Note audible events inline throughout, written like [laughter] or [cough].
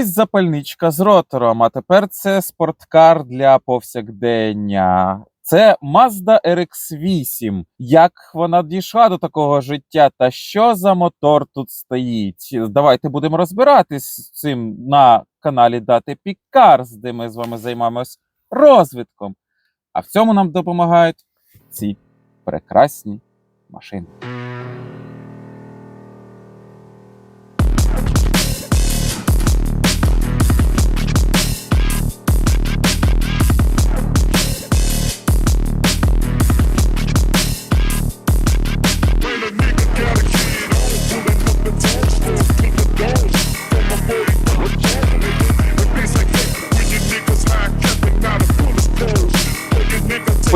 Колись запальничка з ротором, а тепер це спорткар для повсякдення. Це Mazda RX-8. Як вона дійшла до такого життя, та що за мотор тут стоїть? Давайте будемо розбиратись з цим на каналі Дати Пікарс, де ми з вами займаємось розвитком. А в цьому нам допомагають ці прекрасні машини.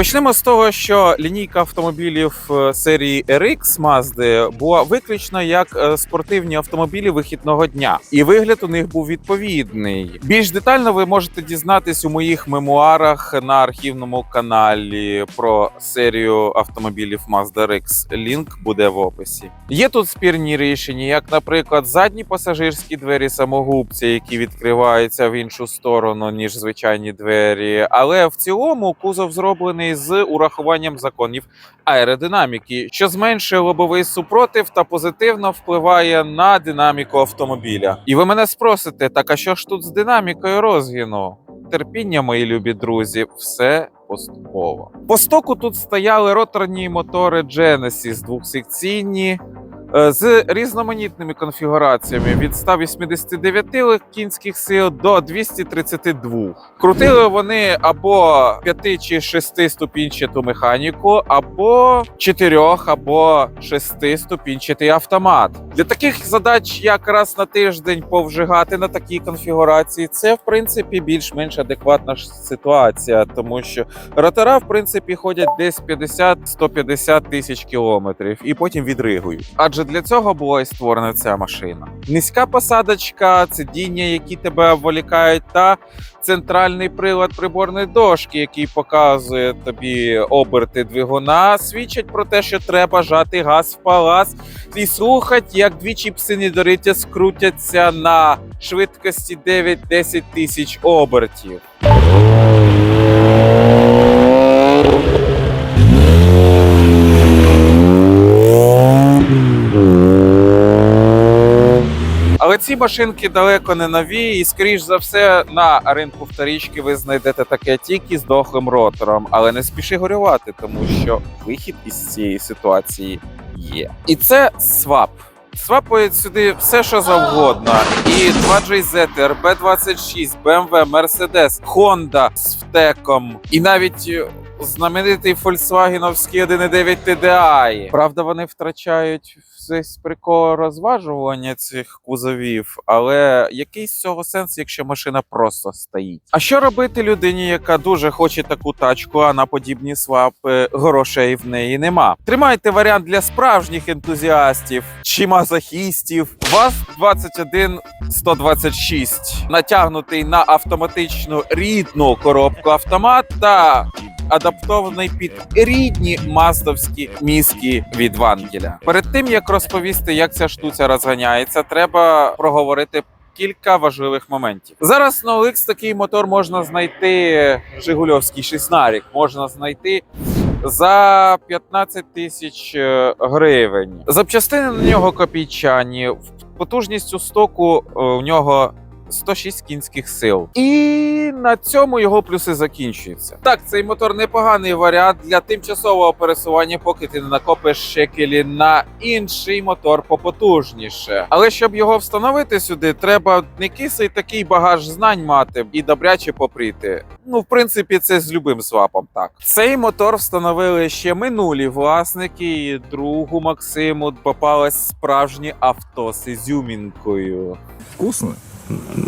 Почнемо з того, що лінійка автомобілів е, серії RX Mazda була виключно як е, спортивні автомобілі вихідного дня, і вигляд у них був відповідний. Більш детально ви можете дізнатись у моїх мемуарах на архівному каналі про серію автомобілів Mazda RX. Лінк буде в описі. Є тут спірні рішення, як, наприклад, задні пасажирські двері самогубці, які відкриваються в іншу сторону ніж звичайні двері. Але в цілому кузов зроблений з урахуванням законів аеродинаміки, що зменшує лобовий супротив та позитивно впливає на динаміку автомобіля. І ви мене спросите, так а що ж тут з динамікою розгіну? Терпіння, мої любі друзі, все поступово. По стоку тут стояли роторні мотори Genesis двохсекційні. Е, З різноманітними конфігураціями від 189 кінських сил до 232. Крутили вони або 5 чи 6 ступінчату механіку, або 4 або 6 ступінчатий автомат. Для таких задач, як раз на тиждень повжигати на такій конфігурації, це в принципі більш-менш адекватна ситуація, тому що ротора, в принципі, ходять десь 50-150 тисяч кілометрів і потім відригують. Адже для цього була і створена ця машина. Низька посадочка, сидіння, які тебе обволікають, та центральний прилад приборної дошки, який показує тобі оберти двигуна, свідчать про те, що треба жати газ в палас і слухати, як дві чіпси недориття скрутяться на швидкості 9-10 тисяч обертів. Ці машинки далеко не нові, і скоріш за все на ринку вторічки ви знайдете таке тільки з дохлим ротором. Але не спіши горювати, тому що вихід із цієї ситуації є. І це свап. Свапують сюди все, що завгодно. І 2JZ, RB26, BMW, Mercedes, Honda з втеком, і навіть е, знаменитий Volkswagenовський 1.9 TDI. Правда, вони втрачають весь прикол розважування цих кузовів, але який з цього сенс, якщо машина просто стоїть? А що робити людині, яка дуже хоче таку тачку, а на подібні свапи грошей в неї нема? Тримайте варіант для справжніх ентузіастів чи мазохістів. ВАЗ 21 126 натягнутий на автоматичну рідну коробку автомат та адаптований під рідні маздовські мізки від Вангеля. Перед тим як розповісти, як ця штуця розганяється, треба проговорити. Кілька важливих моментів. Зараз на OLX такий мотор можна знайти Жигульовський шіснарік, можна знайти за 15 тисяч е, гривень. Запчастини на нього копійчані, потужність у стоку е, у нього 106 кінських сил. І на цьому його плюси закінчуються. Так, цей мотор непоганий варіант для тимчасового пересування, поки ти не накопиш шекелі на інший мотор попотужніше. Але щоб його встановити сюди, треба не кисий такий багаж знань мати і добряче попріти. Ну, в принципі, це з любим свапом. Так, цей мотор встановили ще минулі власники. і Другу Максиму попалось справжнє авто з ізюмінкою. Вкусно?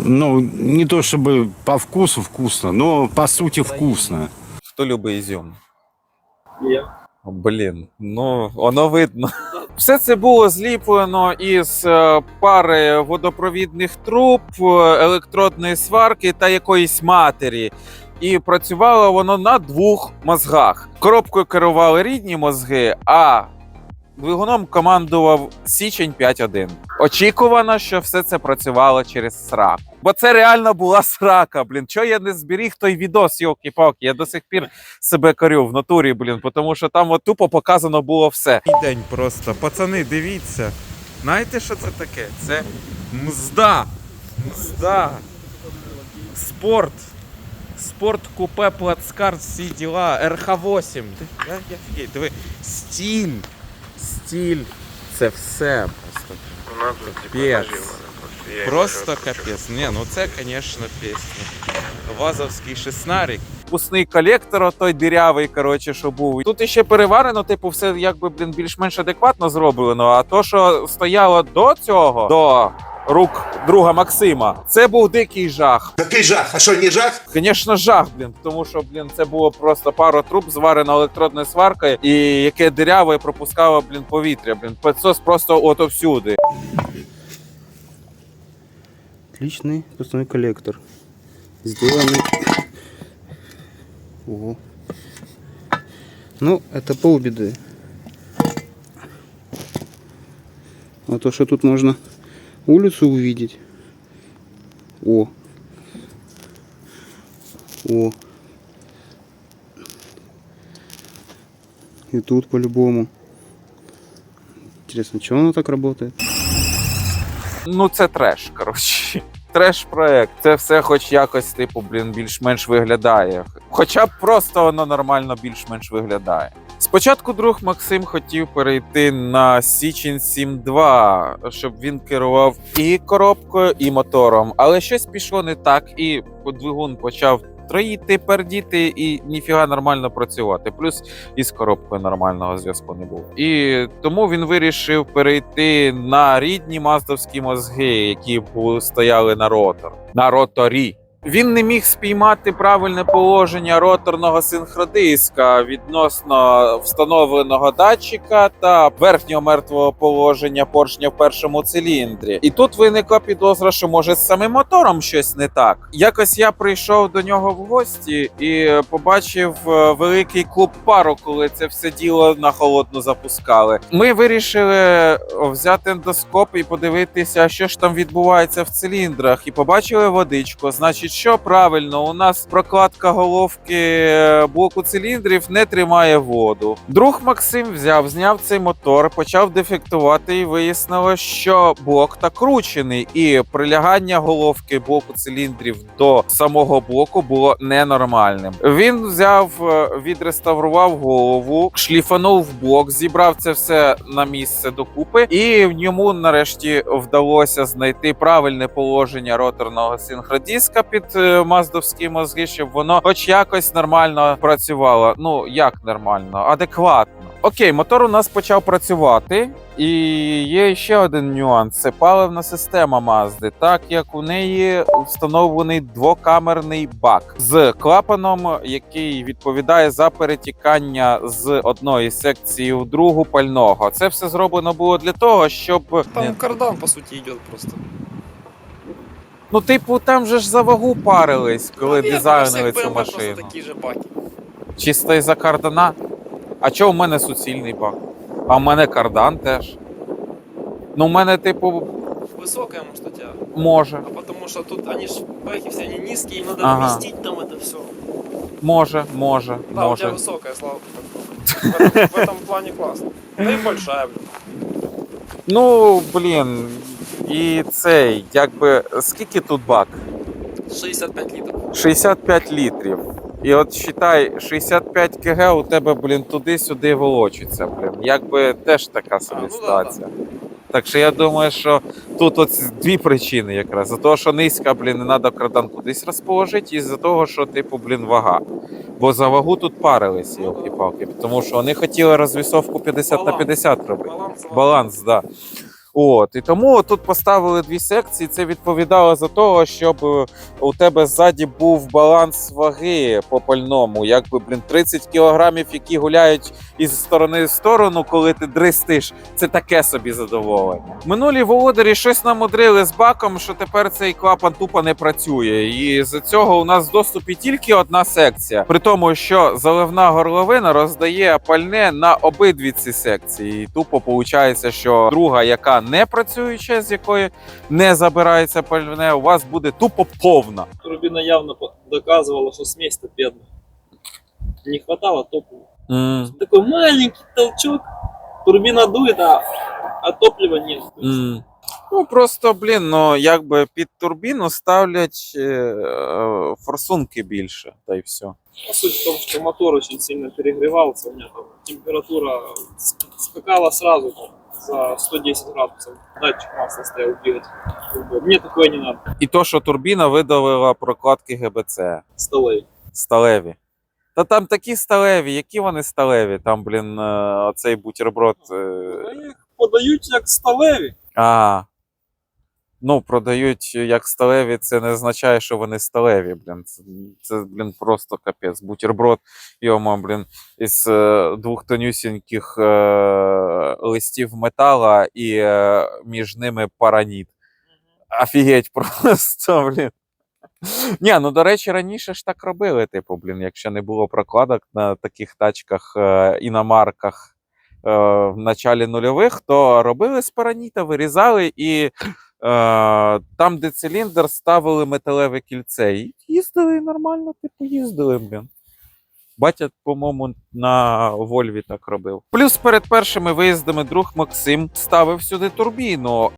Ну, не то чтобы по вкусу вкусно, но по сути вкусно. Хто любить ізюм? О, Блін, ну воно видно. [laughs] Все це було зліплено із е, пари водопровідних труб, електродної сварки та якоїсь матері. І працювало воно на двох мозгах. Коробкою керували рідні мозги, а Двигуном командував Січень 5.1. Очікувано, що все це працювало через сраку. Бо це реально була срака, блін. Чого я не зберіг той відос, йолки палки Я до сих пір себе корю в натурі, блін, тому що там от тупо показано було все. День просто. Пацани, дивіться. Знаєте, що це таке? Це мзда. Мзда. Спорт. Спорт купе, плацкарт, всі діла, РХ-8. Ти- Я, я фігей, диви. Стіль. Стіль. Це все просто. Капець. Просто капець. Ні, ну це, звісно, пісня. Вазовський шеснарик. Пусний колектор, той дірявий, коротше, що був. Тут іще переварено, типу, все якби блін більш-менш адекватно зроблено. А то, що стояло до цього, до рук друга Максима, це був дикий жах. Какой жах? А что, не жах? Звісно, жах, блін, тому що блін, це було просто пару труб, зварено електродною сваркою, і яке диряве і пропускало блін повітря. Блін, пецос просто ото всюди. Отличный пустной коллектор. Сделанный. Ого. Ну, это полбеды. А то, что тут можно улицу увидеть. О. О. И тут по-любому. Интересно, чего оно так работает? Ну, це треш, коротше. Треш-проект. Це все, хоч якось, типу, блін, більш-менш виглядає. Хоча б просто воно нормально більш-менш виглядає. Спочатку друг Максим хотів перейти на Січень 7.2, щоб він керував і коробкою, і мотором. Але щось пішло не так, і двигун почав троїти, пердіти і ніфіга нормально працювати. Плюс із коробкою нормального зв'язку не було. І тому він вирішив перейти на рідні маздовські мозги, які були стояли на ротор, на роторі. Він не міг спіймати правильне положення роторного синхродиска відносно встановленого датчика та верхнього мертвого положення поршня в першому циліндрі. І тут виникла підозра, що може з самим мотором щось не так. Якось я прийшов до нього в гості і побачив е, великий клуб пару, коли це все діло на холодну запускали. Ми вирішили взяти ендоскоп і подивитися, що ж там відбувається в циліндрах, і побачили водичку. Значить, що правильно, у нас прокладка головки е, блоку циліндрів не тримає воду. Друг Максим взяв, зняв цей мотор, почав дефектувати і вияснило, що блок та кручений, і прилягання головки блоку циліндрів до самого блоку було ненормальним. Він взяв, е, відреставрував голову, шліфанув блок, зібрав це все на місце докупи, і в ньому нарешті вдалося знайти правильне положення роторного синхродиска під е, маздовські мозги, щоб воно хоч якось нормально працювало. Ну як нормально, адекватно. Окей, мотор у нас почав працювати, і є ще один нюанс: це паливна система Мазди, так як у неї встановлений двокамерний бак з клапаном, який відповідає за перетікання з одної секції в другу пального. Це все зроблено було для того, щоб Там кардан, по сути, идет просто. ну, типу, там же ж за вагу парились, коли Наверное, дизайнили у всех цю BMW просто машину. такие же баки. Чисто із-за кардана. А чого в мене суцільний бак? А в мене кардан теж. Ну, в мене, типу, Высокая, может, у тебя. може, А потому что тут они ж бэхи все они низкие, им надо Ага. вместить там это все. може, може, Да, у тебя може. высокая, слава богу. В этом, в этом плане классно. Да и большая, блин. Ну, блін. І цей, якби, скільки тут бак? 65 літрів. 65 літрів. І от считай, 65 кг у тебе, блін, туди-сюди волочиться, блін. Якби теж така собі ну ситуація. Так що я думаю, що тут от дві причини якраз. За того, що низька, блін, не треба кардан кудись розположити, і за того, що, типу, блін, вага. Бо за вагу тут парились, йолки-палки. Тому що вони хотіли розвісовку 50 на Баланс. 50 робити. Баланс. Баланс, да. От і тому тут поставили дві секції. Це відповідало за того, щоб е, у тебе ззаді був баланс ваги по пальному. Якби блін 30 кілограмів, які гуляють із сторони в сторону, коли ти дристиш, це таке собі задоволення. Минулі володарі щось намудрили з баком, що тепер цей клапан тупо не працює. І з цього у нас в доступі тільки одна секція. При тому, що заливна горловина роздає пальне на обидві ці секції. І тупо виходить, що друга, яка не працююча, з якої не забирається пальне, у вас буде тупо повна. Турбина явно по- доказывала, что смесь-то бедная. Не хватало топлива. М, Такой маленький толчок, турбина дует, а, а топлива нет. м. Ну просто блін, ну якби під турбіну ставлять е, е, форсунки більше, та й все. А суть в том, что мотор очень сильно перегревался, у там температура ск- скакала сразу там, за 110 градусов. Датчик масла стоял бы Мне такое не надо. І то, що турбіна видавила прокладки ГБЦ Сталеві. сталеві. Та там такі сталеві, які вони сталеві. Там, блін, е, оцей бутерброд. е, їх подають як сталеві. А. Ну, продають як сталеві, це не означає, що вони сталеві, блін. Це, це блін, просто капець. Бутерброд, йомо, блін, із е, двох тонюсіньких е, листів метала і е, між ними параніт. Офігеть [laughs] просто, блін. Ні, ну до речі, раніше ж так робили, типу, блін, якщо не було прокладок на таких тачках, е, іномарках е, в началі нульових, то робили з параніта, вирізали і е, там, де циліндр, ставили металеве кільце. І їздили нормально, типу, їздили, блін. Батя, по-моєму, на Вольві так робив. Плюс перед першими виїздами друг Максим ставив сюди турбіну.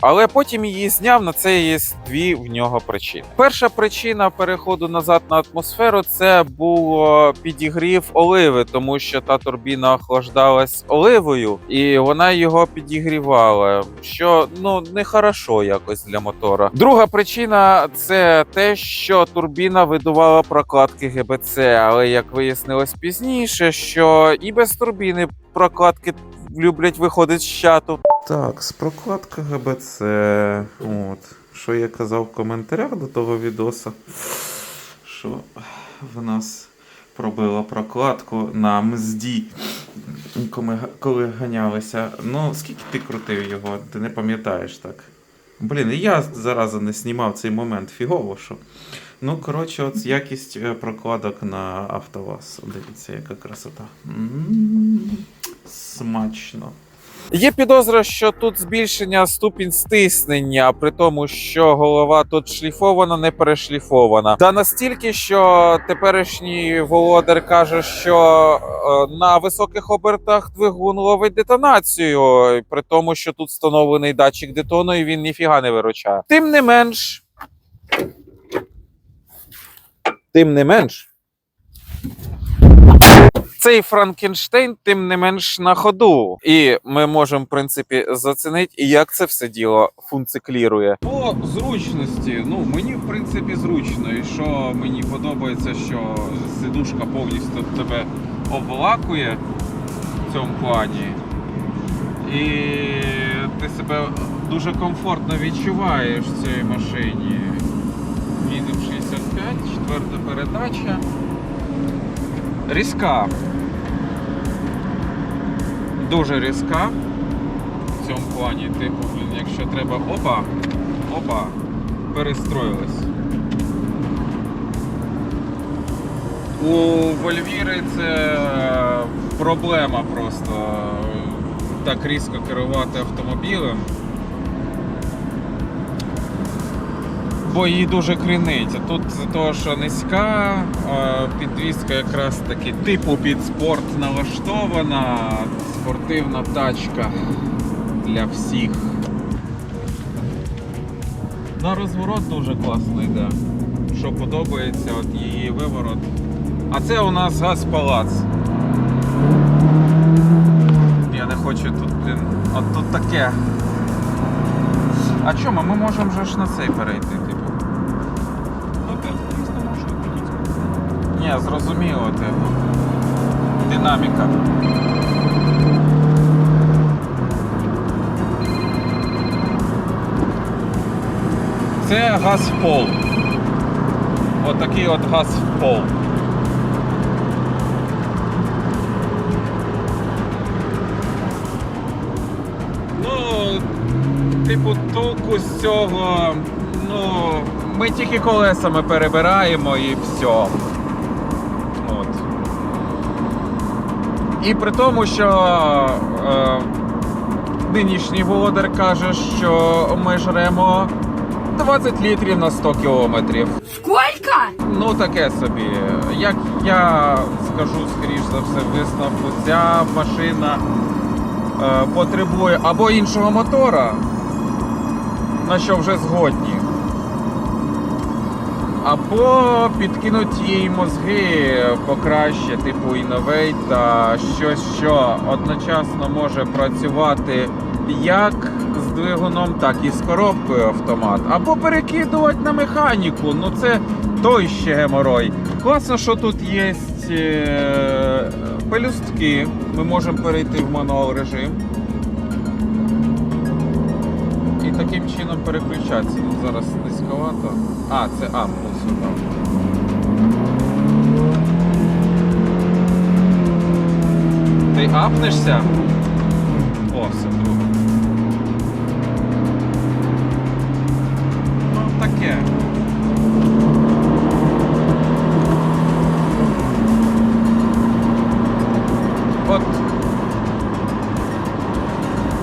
Але потім її зняв. На це є дві в нього причини. Перша причина переходу назад на атмосферу це було підігрів оливи, тому що та турбіна охлаждалась оливою, і вона його підігрівала. Що ну не хорошо якось для мотора. Друга причина це те, що турбіна видувала прокладки ГБЦ, але як вияснилось пізніше, що і без турбіни прокладки люблять виходити з чату. Так, з прокладка ГБЦ. От. Що я казав в коментарях до того відоса, що в нас пробила прокладку на мзді, коли, ганялися. Ну, скільки ти крутив його, ти не пам'ятаєш так. Блін, я зараза не знімав цей момент фігово, що. Ну, коротше, от якість е, прокладок на АвтоВАЗ. Дивіться, яка красота. М, Смачно. Є підозра, що тут збільшення ступінь стиснення, при тому, що голова тут шліфована, не перешліфована. Та настільки, що теперішній володар каже, що е, на високих обертах двигун ловить детонацію, при тому, що тут встановлений датчик детону, і він ніфіга не виручає. Тим не менш. Тим не менш. Цей Франкенштейн, тим не менш на ходу. І ми можемо, в принципі, зацінити, як це все діло функціклірує. По зручності, ну мені в принципі зручно. І що мені подобається, що сидушка повністю тебе обволакує в цьому плані. І ти себе дуже комфортно відчуваєш в цій машині. Їдемо 65, четверта передача. Різка. Дуже різка. В цьому плані, типу, блін, якщо треба. Опа! Опа! Перестроїлись. У Вольвіри це проблема просто так різко керувати автомобілем. Бо її дуже крінить. А тут з того, що низька, підвізка якраз таки типу під спорт налаштована. Спортивна тачка для всіх. На розворот дуже класно йде. Що подобається, от її виворот. А це у нас газ-палац. Я не хочу тут, блін. От тут таке. А чому? Ми можемо вже ж на цей перейти, Ні, зрозуміло, типу. динаміка. Це газ в пол. Отакий от газ в пол. Ну, типу, толку з цього. Ну, ми тільки колесами перебираємо і все. І при тому, що е, нинішній володар каже, що ми жремо 20 літрів на 100 кілометрів. Сколько? Ну, таке собі. Як я скажу, скоріш за все, висновку, ця машина е, потребує або іншого мотора, на що вже згодні. Або підкинуть їй мозги покраще, типу Innovate та щось, що одночасно може працювати як з двигуном, так і з коробкою автомат. Або перекидувати на механіку. Ну це той ще геморой. Класно, що тут є е, пелюстки. Ми можемо перейти в мануал режим. І таким чином переключатися. Ну, зараз низьковато. А, це А, ну сюди. Ти апнешся? О, все друге. Ну, таке. От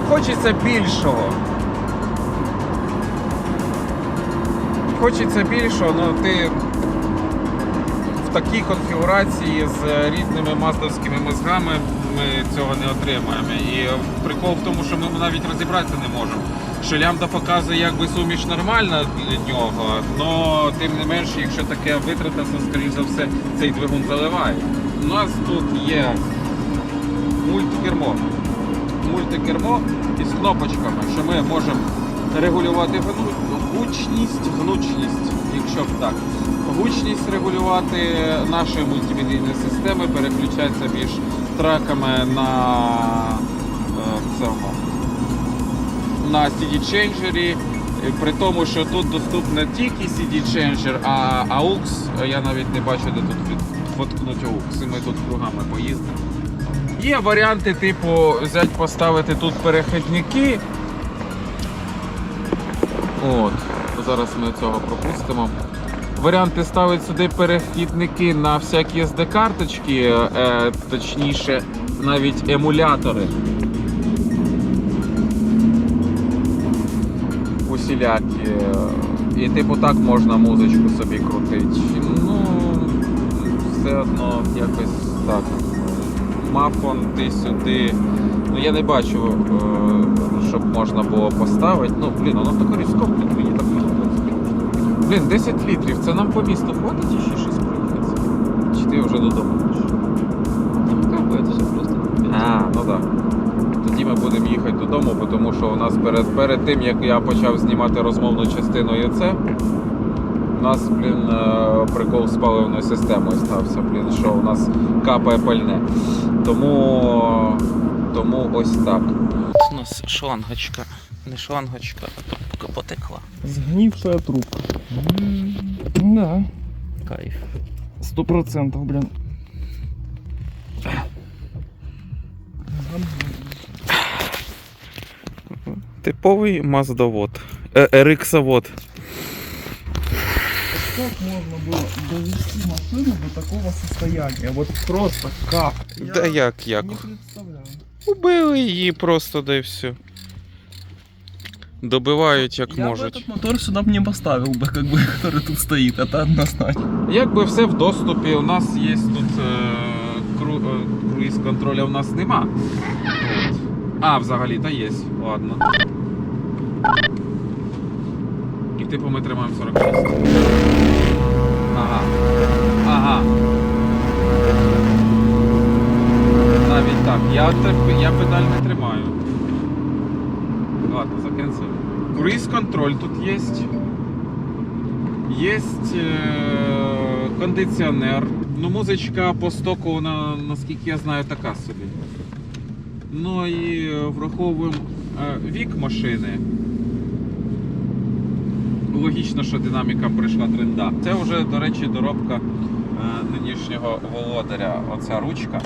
хочеться більшого. Хочеться більшого, але ти в такій конфігурації з рідними маздовськими мозгами ми цього не отримаємо. І прикол в тому, що ми навіть розібратися не можемо. Що лямбда показує якби суміш нормальна для нього, але тим не менше, якщо таке витратиться, скоріш за все, цей двигун заливає. У нас тут є мультикермо. Мультикермо із кнопочками, що ми можемо регулювати гучність, гнучність, якщо б так. Гучність регулювати нашої мультимедійної системи, переключатися між треками на е, цьому на CD Changer, при тому, що тут доступне тільки CD Changer, а AUX, я навіть не бачу, де тут воткнуть AUX, і ми тут кругами поїздимо. Є варіанти, типу, взяти, поставити тут перехідники. От, зараз ми цього пропустимо. Варіанти ставити сюди перехідники на всякі SD-карточки, е, точніше, навіть емулятори. Усілякі. І типу так можна музичку собі крутити. Ну, все одно якось так. Мафон ти сюди. Ну я не бачу, е, щоб можна було поставити. Ну, блін, воно таке різкопне, мені так подобається. Блін, 10 літрів, це нам по місту хватить і ще щось проїхати? Чи ти вже додому хочеш? Капається просто. А, ну так. Тоді ми будемо їхати додому, тому що у нас перед, перед тим, як я почав знімати розмовну частину і це, у нас, блін, е, прикол з паливною системою стався, блін, що у нас капає пальне. Тому, тому ось так. Нас шлангочка. Не шлангочка, а трубка потекла. Згнившая трубка. Да, Кайф. сто процентов, блин. Типовий маздовод. Ериксовод. Как можно было довести машину до такого состояния? Вот просто как? Да як як? Не представляю. Убили її просто, да і все. Добивають як Я бы можуть. этот мотор сюда бы не поставил бы, как бы, который тут стоит, это однозначно. Якби все в доступі, у нас є тут е, кру, е, круїз контроля у нас нема. От. А, взагалі, та є. Ладно. І типу ми тримаємо 46. Ага. Ага. Навіть так. Я, я педаль не тримаю. Ладно, закенсив. Круїз контроль тут є. Є е, кондиціонер. Ну, музичка по стоку, вона, наскільки я знаю, така собі. Ну і е, враховуємо е, вік машини. Логічно, що динаміка прийшла тренда. Це вже, до речі, доробка нинішнього володаря. Оця ручка,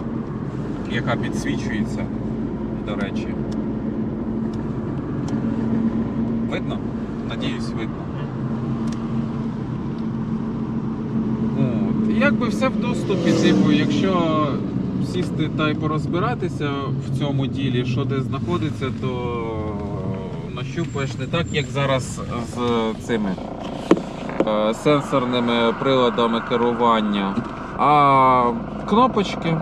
яка підсвічується, до речі. Видно? Надіюсь, видно. От. І Якби все в доступі, типу, якщо сісти та й порозбиратися в цьому ділі, що де знаходиться, то нащупаєш не так, як зараз з цими е, сенсорними приладами керування. А кнопочки,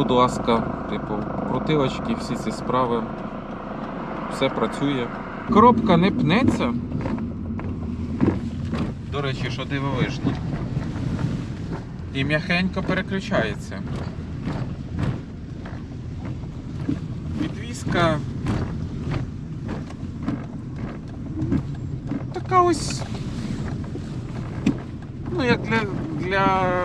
будь ласка, типу, крутилочки, всі ці справи. Все працює. Коробка не пнеться. До речі, що дивовижно. І м'яхенько переключається. Підвізка. Така ось. Ну, як для. для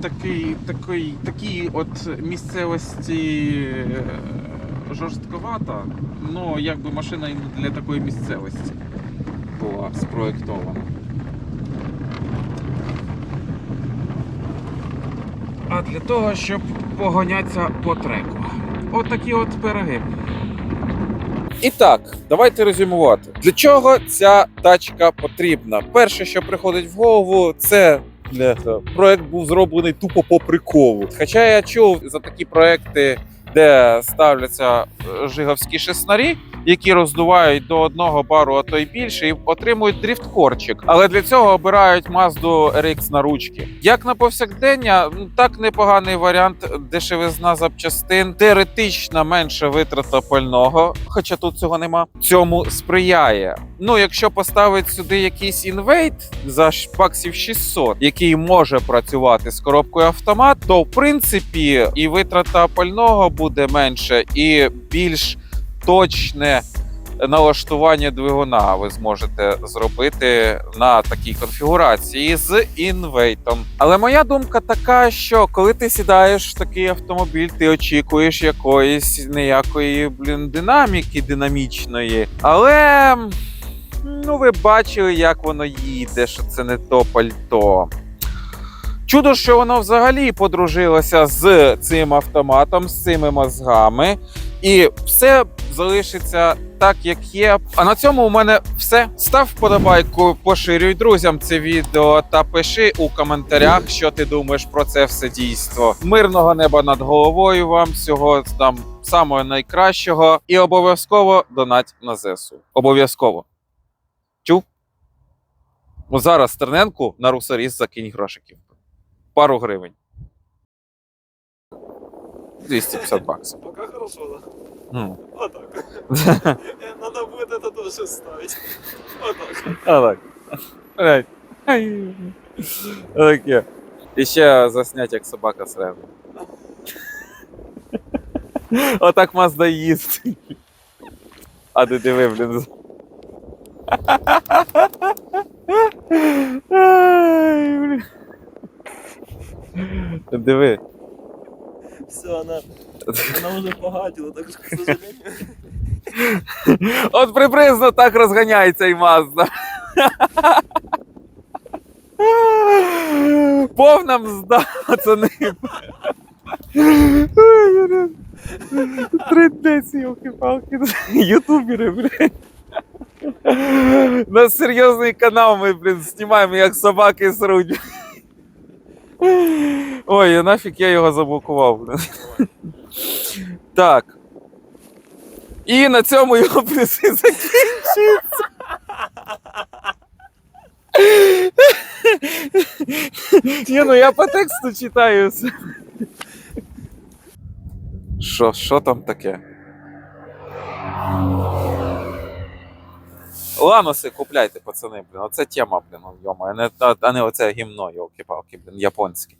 такий, такий, такій от місцевості е, жорстковата. Ну, якби машина для такої місцевості була спроєктована. а для того, щоб погонятися по треку. От такі от пироги. І так, давайте резюмувати. Для чого ця тачка потрібна? Перше, що приходить в голову, це бляха, проект був зроблений тупо по приколу. Хоча я чув за такі проекти, де ставляться е, жиговські шеснарі, які роздувають до одного бару, а то й більше, і отримують дріфткорчик. Але для цього обирають Mazda RX на ручки. Як на повсякдення, ну так непоганий варіант дешевизна запчастин, теоретично менша витрата пального, хоча тут цього нема. Цьому сприяє. Ну, якщо поставити сюди якийсь інвейт за баксів 600, який може працювати з коробкою автомат, то в принципі і витрата пального буде менше, і більш точне налаштування двигуна ви зможете зробити на такій конфігурації з інвейтом. Але моя думка така, що коли ти сідаєш в такий автомобіль, ти очікуєш якоїсь ніякої блін динаміки динамічної. Але ну ви бачили, як воно їде, що це не то пальто. Чудо, що воно взагалі подружилося з цим автоматом, з цими мозгами, і все залишиться так, як є. А на цьому у мене все. Став вподобайку, поширюй друзям це відео та пиши у коментарях, що ти думаєш про це все дійство. Мирного неба над головою вам, всього там самого найкращого, і обов'язково донать на ЗСУ. Обов'язково. Чув? Ну, зараз Стерненку на русаріс закинь грошиків. Пару гривень. 250 баксов. Пока хорошо, да? Ну. Вот так. Надо будет это тоже ставить. Вот так. А так. Таке. І ще заснять, як собака сребра. Отак Мазда їздить. А ти диви. Блін. Диви. Все, она, она уже погадила, так что, к сожалению. От приблизно так розганяється і Мазда. Повна мзда, пацани. Тридець, йолки-палки. Ютубери, блядь. На серйозний канал ми, блін, знімаємо, як собаки сруть. Ой, нафіг я його заблокував. Так. І на цьому його плюси закінчуються. Ні, ну я по тексту читаю все. Що, що там таке? Ланоси купляйте, пацани, блін. Оце тема, блін, йома, а не, а не оце гімно, йолки-палки, блін, японське.